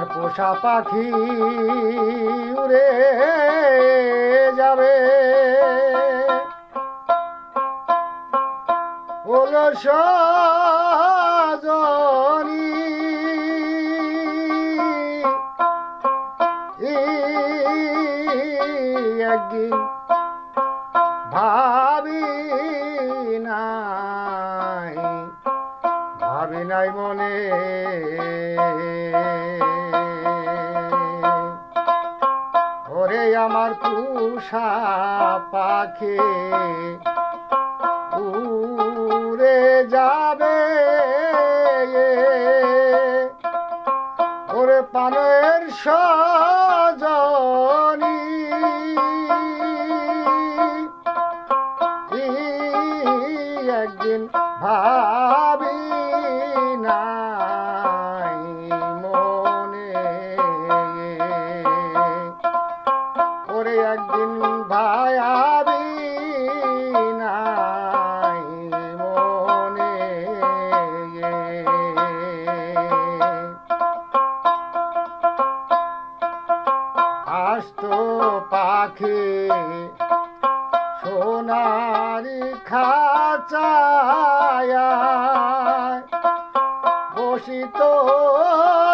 আমার পোষা পাখি উড়ে যাবে। ওলো সজনী একদিন ভাবি নাই ভাবি নাই মনে আমার পুষা পাখি। উড়ে যাবে ওরে পানের সজনী। একদিন ভাবি খাচায় বসিত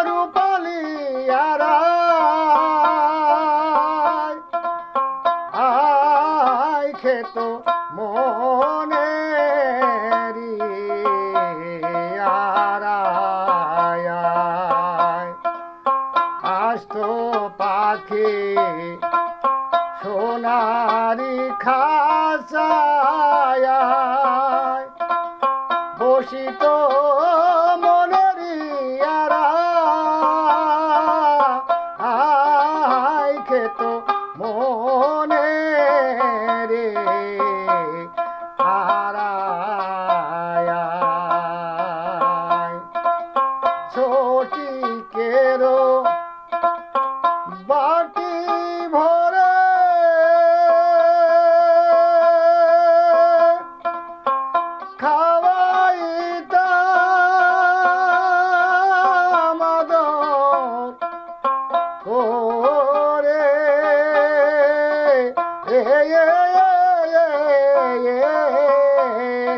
রূপালিয়ারা আয় খেত মনে আসতো পাখি সোনারি খাসায় বসিত মনরিয়ারা আই খেত মনে এ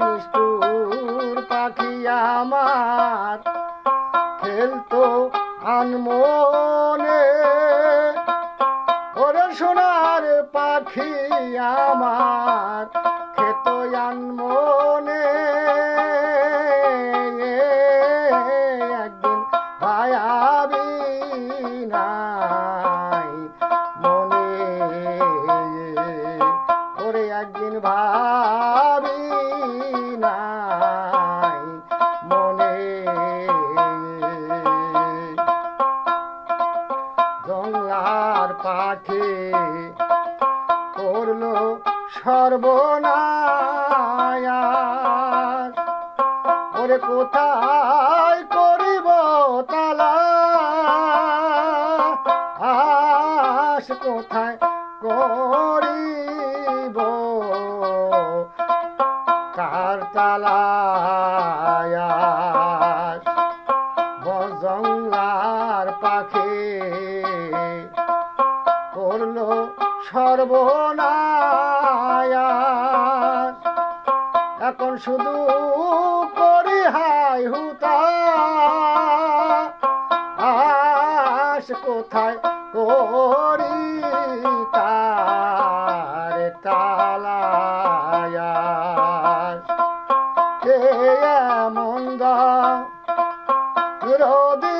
নিষ্ঠুর পাখি আমার। খেলতো আনমনে। ওরে সোনার পাখি আমার খেত একদিন ভায়াবি নাই পাখি করল সর্বনায় ওরে কোথায় করিব তালা? আস কোথায় করিব? সর্বনাশ এখন শুধু করি হাই হুতা। আস কোথায় করি তার তালায় কে মন্দা রোদি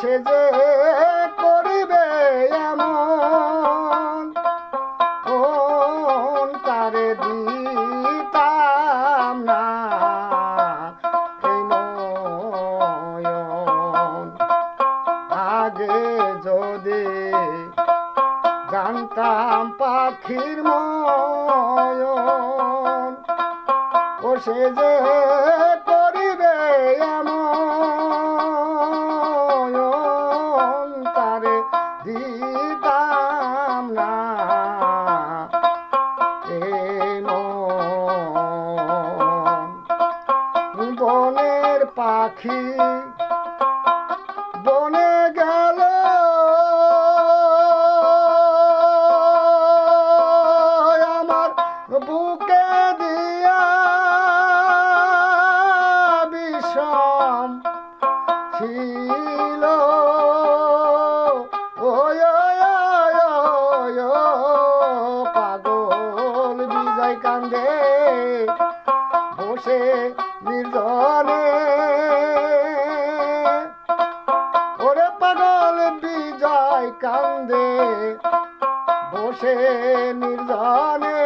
সে যে করিবে এমন, কোন তারে দিতাম না। আগে যদি জানতাম পাখির ময়ন, ও সে যে বনের পাখি। বসে নির্জনে। ওরে পাগল বিজয় কান্দে বসে নির্জনে।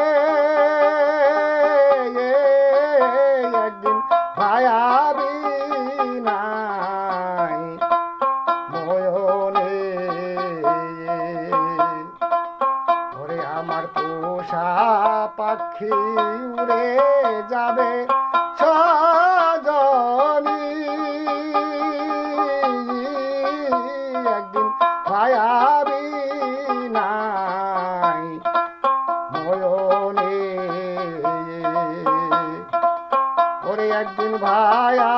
একদিন ভায়াবি নাই ময়নে। ওরে আমার পোষা পাখি উড়ে যাবে। সজনি। একদিন ভায়াবি নাই নয়নে ওরে একদিন ভায়া